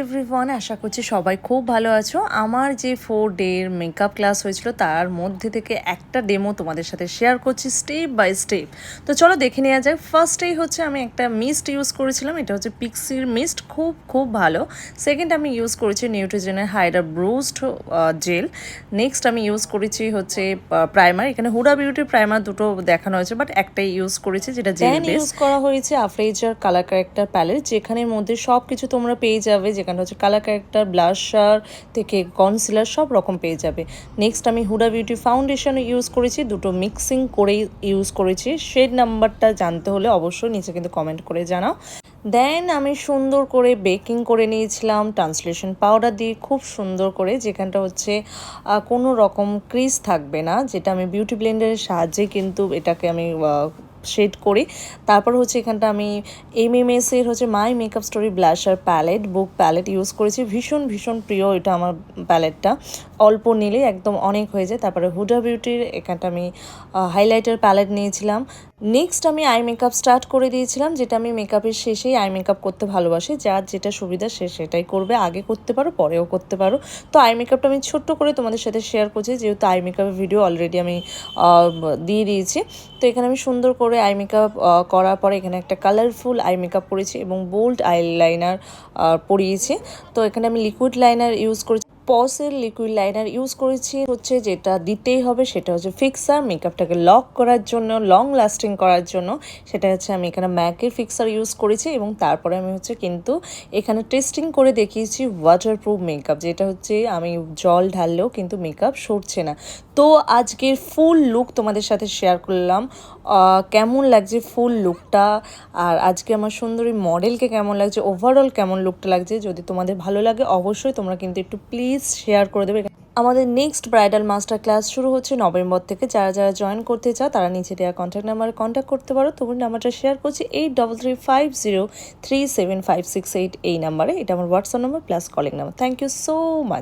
Everyone আশা করছি সবাই খুব ভালো আছো। আমার যে ফোর ডের মেকআপ ক্লাস হয়েছিল তার মধ্যে থেকে একটা ডেমো তোমাদের সাথে শেয়ার করছি স্টেপ বাই স্টেপ তো চলো দেখে নেওয়া যাক। ফার্স্টেই হচ্ছে আমি একটা মিস্ট ইউজ করেছিলাম। এটা হচ্ছে পিক্সির মিস্ট খুব খুব ভালো। সেকেন্ড আমি ইউজ করেছি নিউট্রিজেনের হাইডার ব্রুস্ট জেল নেক্সট আমি ইউজ করেছি হচ্ছে প্রাইমার এখানে হুডা বিউটি প্রাইমার দুটো দেখানো হয়েছে বাট একটাই ইউজ করেছি যেটা জেল ইউজ করা হয়েছে আফ্রেজার কালার ক্যারেক্টার প্যালেট যেখানের মধ্যে সব কিছু তোমরা পেয়ে যাবে যেখানে হচ্ছে কালার ক্যারেক্টার ব্লাশার থেকে কনসিলার সব রকম পেয়ে যাবে। নেক্সট আমি হুডা বিউটি ফাউন্ডেশন ইউজ করেছি, দুটো মিক্সিং করেই ইউজ করেছি। শেড নাম্বারটা জানতে হলে অবশ্যই নিচে কিন্তু কমেন্ট করে জানাও। দেন আমি সুন্দর করে বেকিং করে নিয়েছিলাম ট্রান্সলেশন পাউডার দিয়ে খুব সুন্দর করে, যেখানটা হচ্ছে কোনো রকম ক্রিজ থাকবে না, যেটা আমি বিউটি ব্লেন্ডারের সাহায্যে কিন্তু এটাকে আমি শেড করি। তারপর হচ্ছে এখানটা আমি এম এম এস এর হচ্ছে my makeup story blusher palette book palette use করেছি। ভীষণ ভীষণ প্রিয় এটা আমার প্যালেটটা অল্প নিলে একদম অনেক হয়ে যায়। তারপরে হুডা বিউটির এখানটা আমি হাইলাইটার প্যালেট নিয়েছিলাম। নেক্সট আমি আই মেকআপ স্টার্ট করে দিয়েছিলাম, যেটা আমি মেকআপের শেষেই আই মেকআপ করতে ভালোবাসি। যার যেটা সুবিধা সে সেটাই করবে। আগে করতে পারো, পরেও করতে পারো। তো আই মেকআপটা আমি ছোট্ট করে তোমাদের সাথে শেয়ার করছি। যেহেতু আই মেকআপের ভিডিও অলরেডি আমি দিয়ে দিয়েছি। তো এখানে আমি সুন্দর করে আই মেকআপ করার পরে এখানে একটা কালারফুল আই মেকআপ করেছি এবং বোল্ড আই লাইনার পরিয়েছি। তো এখানে আমি লিকুইড লাইনার ইউজ করেছি। পসের লিকুইড লাইনার ইউজ করেছি। হচ্ছে যেটা দিতেই হবে সেটা হচ্ছে ফিক্সার। মেকআপটাকে লক করার জন্য, লং লাস্টিং করার জন্য সেটা হচ্ছে আমি এখানে ম্যাকের ফিক্সার ইউজ করেছি এবং তারপরে আমি হচ্ছে কিন্তু এখানে টেস্টিং করে দেখিয়েছি ওয়াটারপ্রুফ মেকআপ যেটা হচ্ছে আমি জল ঢাললেও কিন্তু মেকআপ সরছে না। তো আজকের ফুল লুক তোমাদের সাথে শেয়ার করলাম কেমন লাগছে ফুল লুকটা আর আজকে আমার সুন্দরী মডেলকে কেমন লাগছে? ওভারঅল কেমন লুকটা লাগছে? যদি তোমাদের ভালো লাগে অবশ্যই তোমরা কিন্তু একটু প্লিজ শেয়ার করে দেবে। আমাদের নেক্সট ব্রাইডাল মাস্টার ক্লাস শুরু হচ্ছে নভেম্বর থেকে। যারা যারা জয়েন করতে চাও, তারা নিচে দেওয়া কন্ট্যাক্ট নাম্বারে কন্ট্যাক্ট করতে পারো। তবু নাম্বারটা শেয়ার করছি eight double three five zero three seven five six eight এই নাম্বারে এটা আমার WhatsApp number plus calling number thank you so much